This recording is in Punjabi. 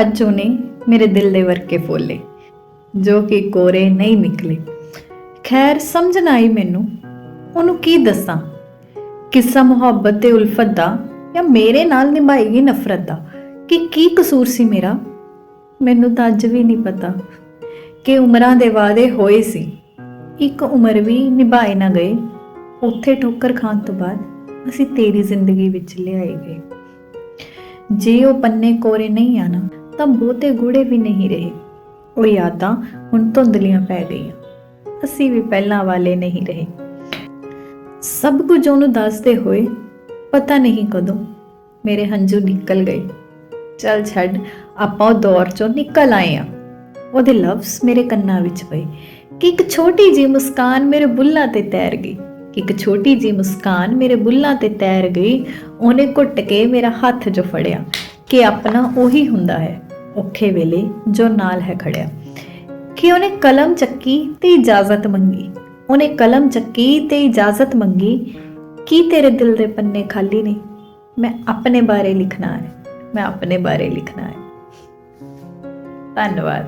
ਅੱਜ ਉਹਨੇ ਮੇਰੇ ਦਿਲ ਦੇ ਵਰਕੇ ਫੋਲੇ, ਜੋ ਕਿ ਕੋਰੇ ਨਹੀਂ ਨਿਕਲੇ। ਖੈਰ ਸਮਝ ਨਾ ਆਈ ਮੈਨੂੰ, ਉਹਨੂੰ ਕੀ ਦੱਸਾਂ? ਕਿੱਸਾ ਮੁਹੱਬਤ ਤੇ ਉਲਫਤ ਦਾ ਜਾਂ ਮੇਰੇ ਨਾਲ ਨਿਭਾਈ ਨਫ਼ਰਤ ਦਾ? ਕਿ ਕੀ ਕਸੂਰ ਸੀ ਮੇਰਾ? ਮੈਨੂੰ ਤਾਂ ਅੱਜ ਵੀ ਨਹੀਂ ਪਤਾ ਕਿ ਉਮਰਾਂ ਦੇ ਵਾਅਦੇ ਹੋਏ ਸੀ। ਇੱਕ ਉਮਰ ਵੀ ਨਿਭਾਏ ਨਾ ਗਏ। ਉੱਥੇ ਠੋਕਰ ਖਾਣ ਤੋਂ ਬਾਅਦ ਅਸੀਂ ਤੇਰੀ ਜ਼ਿੰਦਗੀ ਵਿੱਚ ਲਿਆਏ ਗਏ। ਜੇ ਉਹ ਪੰਨੇ ਕੋਰੇ ਨਹੀਂ ਆਣਾ ਤਾਂ ਬਹੁਤੇ ਗੂੜੇ ਵੀ ਨਹੀਂ ਰਹੇ। ਉਹ ਯਾਦਾਂ ਹੁਣ ਧੁੰਦਲੀਆਂ ਪੈ ਗਈਆਂ। ਅਸੀਂ ਵੀ ਪਹਿਲਾਂ ਵਾਲੇ ਨਹੀਂ ਰਹੇ। ਸਭ ਕੁਝ ਉਹਨੂੰ ਦੱਸਦੇ ਹੋਏ ਪਤਾ ਨਹੀਂ ਕਦੋਂ ਮੇਰੇ ਹੰਝੂ ਨਿਕਲ ਗਏ। ਚੱਲ ਛੱਡ, ਆਪਾਂ ਉਹ ਦੌਰ ਚੋਂ ਨਿਕਲ ਆਏ ਆ ਉਹਦੇ ਲਫ਼ਜ਼ ਮੇਰੇ ਕੰਨਾਂ ਵਿੱਚ ਪਏ। ਕਿ ਇੱਕ ਛੋਟੀ ਜੀ ਮੁਸਕਾਨ ਮੇਰੇ ਬੁੱਲਾਂ ਤੇ ਤੈਰ ਗਈ। ਕਿ ਇੱਕ ਛੋਟੀ ਜੀ ਮੁਸਕਾਨ ਮੇਰੇ ਬੁੱਲਾਂ ਤੇ ਤੈਰ ਗਈ। ਉਹਨੇ ਘੁੱਟ ਕੇ ਮੇਰਾ ਹੱਥ ਜੋ ਫੜਿਆ। ਕਿ ਆਪਣਾ ਉਹੀ ਹੁੰਦਾ ਹੈ। ਔਖੇ ਵੇਲੇ ਜੋ ਨਾਲ ਹੈ ਖੜਿਆ। ਕਿ ਉਹਨੇ ਕਲਮ ਚੱਕੀ ਤੇ ਇਜਾਜ਼ਤ ਮੰਗੀ। ਉਹਨੇ ਕਲਮ ਚੱਕੀ ਤੇ ਇਜਾਜ਼ਤ ਮੰਗੀ। ਕੀ ਤੇਰੇ ਦਿਲ ਦੇ ਪੰਨੇ ਖਾਲੀ ਨੇ? ਮੈਂ ਆਪਣੇ ਬਾਰੇ ਲਿਖਣਾ ਹੈ। ਮੈਂ ਆਪਣੇ ਬਾਰੇ ਲਿਖਣਾ ਹੈ। ਧੰਨਵਾਦ।